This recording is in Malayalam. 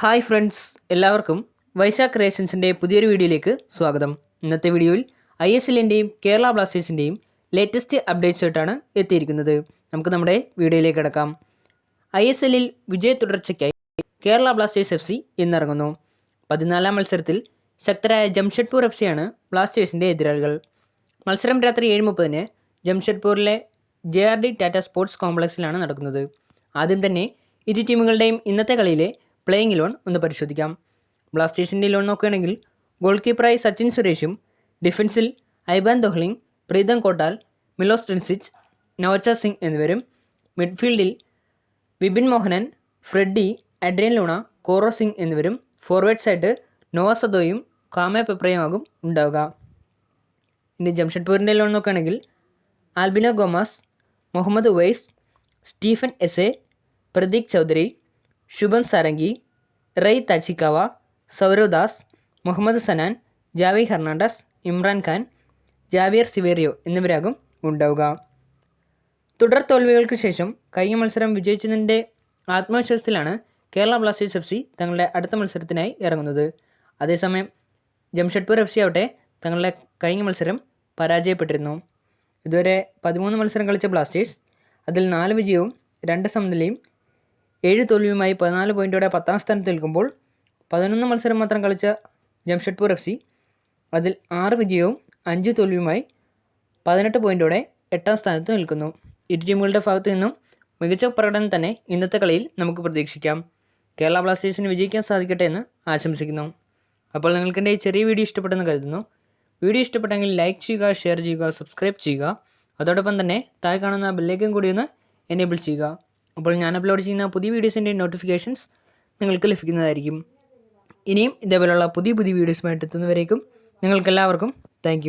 ഹായ് ഫ്രണ്ട്സ് എല്ലാവർക്കും വൈശാഖ് ക്രിയേഷൻസിന്റെ പുതിയൊരു വീഡിയോയിലേക്ക് സ്വാഗതം. ഇന്നത്തെ വീഡിയോയിൽ ഐ എസ് എല്ലിന്റെയും കേരള ബ്ലാസ്റ്റേഴ്സിന്റെയും ലേറ്റസ്റ്റ് അപ്ഡേറ്റ്സ് ആയിട്ടാണ് എത്തിയിരിക്കുന്നത്. നമുക്ക് നമ്മുടെ വീഡിയോയിലേക്ക് കിടക്കാം. ഐ എസ് എല്ലിൽ വിജയ തുടർച്ചയ്ക്കായി കേരള ബ്ലാസ്റ്റേഴ്സ് എഫ് സി ഇന്നിറങ്ങുന്നു. പതിനാലാം മത്സരത്തിൽ ശക്തരായ ജംഷഡ്പൂർ എഫ് സിയാണ് ബ്ലാസ്റ്റേഴ്സിന്റെ എതിരാളികൾ. മത്സരം രാത്രി ഏഴ് മുപ്പതിന് ജംഷഡ്പൂരിലെ J R D Tata sports കോംപ്ലക്സിലാണ് നടക്കുന്നത്. ആദ്യം തന്നെ ഇരു ടീമുകളുടെയും ഇന്നത്തെ കളിയിലെ പ്ലേയിങ് ലോൺ ഒന്ന് പരിശോധിക്കാം. ബ്ലാസ്റ്റേഴ്സിന്റെ ലോൺ നോക്കുകയാണെങ്കിൽ ഗോൾ കീപ്പറായി സച്ചിൻ സുരേഷും ഡിഫൻസിൽ ഐബാൻ ദോഹ്ലിംഗ് പ്രീതം കോട്ടാൽ മിലോസ് ടെൻസിച്ച് നവോച്ച സിംഗ് എന്നിവരും മിഡ്ഫീൽഡിൽ Vibin Mohanan Freddy Adrian Luna Korou Singh എന്നിവരും ഫോർവേഡ്സായിട്ട് നോവ സദോയും കാമെ പെപ്രയുമാകും ഉണ്ടാവുക. ഇനി ജംഷഡ്പൂരിന്റെ ലോൺ നോക്കുകയാണെങ്കിൽ Albino Gomes Muhammad Uvais Stephen Eze Pratik Chaudhari Shubham Sarangi Rei Tachikawa Sourav Muhammad Sanan Javi Hernandez Imran Khan Javier Siverio എന്നിവരാകും ഉണ്ടാവുക. തുടർ തോൽവികൾക്ക് ശേഷം കഴിഞ്ഞ മത്സരം വിജയിച്ചതിന്റെ ആത്മവിശ്വാസത്തിലാണ് കേരള ബ്ലാസ്റ്റേഴ്സ് എഫ് സി തങ്ങളുടെ അടുത്ത മത്സരത്തിനായി ഇറങ്ങുന്നത്. അതേസമയം ജംഷഡ്പൂർ എഫ് സി ആവട്ടെ തങ്ങളുടെ കഴിഞ്ഞ മത്സരം പരാജയപ്പെട്ടിരുന്നു. ഇതുവരെ പതിമൂന്ന് മത്സരം കളിച്ച ബ്ലാസ്റ്റേഴ്സ് അതിൽ നാല് വിജയവും രണ്ട് സമനിലയും ഏഴ് തോൽവിയുമായി പതിനാല് പോയിന്റോടെ പത്താം സ്ഥാനത്ത് നിൽക്കുമ്പോൾ പതിനൊന്ന് മത്സരം മാത്രം കളിച്ച ജംഷഡ്പൂർ എഫ് സി അതിൽ ആറ് വിജയവും അഞ്ച് തോൽവിയുമായി പതിനെട്ട് പോയിന്റോടെ എട്ടാം സ്ഥാനത്ത് നിൽക്കുന്നു. ഇരു ടീമുകളുടെ ഭാഗത്തു നിന്നും മികച്ച പ്രകടനം തന്നെ ഇന്നത്തെ കളിയിൽ നമുക്ക് പ്രതീക്ഷിക്കാം. കേരള ബ്ലാസ്റ്റേഴ്സിന് വിജയിക്കാൻ സാധിക്കട്ടെ എന്ന് ആശംസിക്കുന്നു. അപ്പോൾ നിങ്ങൾക്ക് എന്റെ ഈ ചെറിയ വീഡിയോ ഇഷ്ടപ്പെട്ടെന്ന് കരുതുന്നു. വീഡിയോ ഇഷ്ടപ്പെട്ടെങ്കിൽ ലൈക്ക് ചെയ്യുക ഷെയർ ചെയ്യുക സബ്സ്ക്രൈബ് ചെയ്യുക. അതോടൊപ്പം തന്നെ താഴെ കാണുന്ന ബെല്ലേക്കും കൂടി ഒന്ന് എനേബിൾ ചെയ്യുക. അപ്പോൾ ഞാൻ അപ്ലോഡ് ചെയ്യുന്ന പുതിയ വീഡിയോസിന്റെ നോട്ടിഫിക്കേഷൻസ് നിങ്ങൾക്ക് ലഭിക്കുന്നതായിരിക്കും. ഇനിയും ഇതേപോലെയുള്ള പുതിയ പുതിയ വീഡിയോസുമായിട്ട് എത്തുന്നവരേക്കും നിങ്ങൾക്കെല്ലാവർക്കും താങ്ക്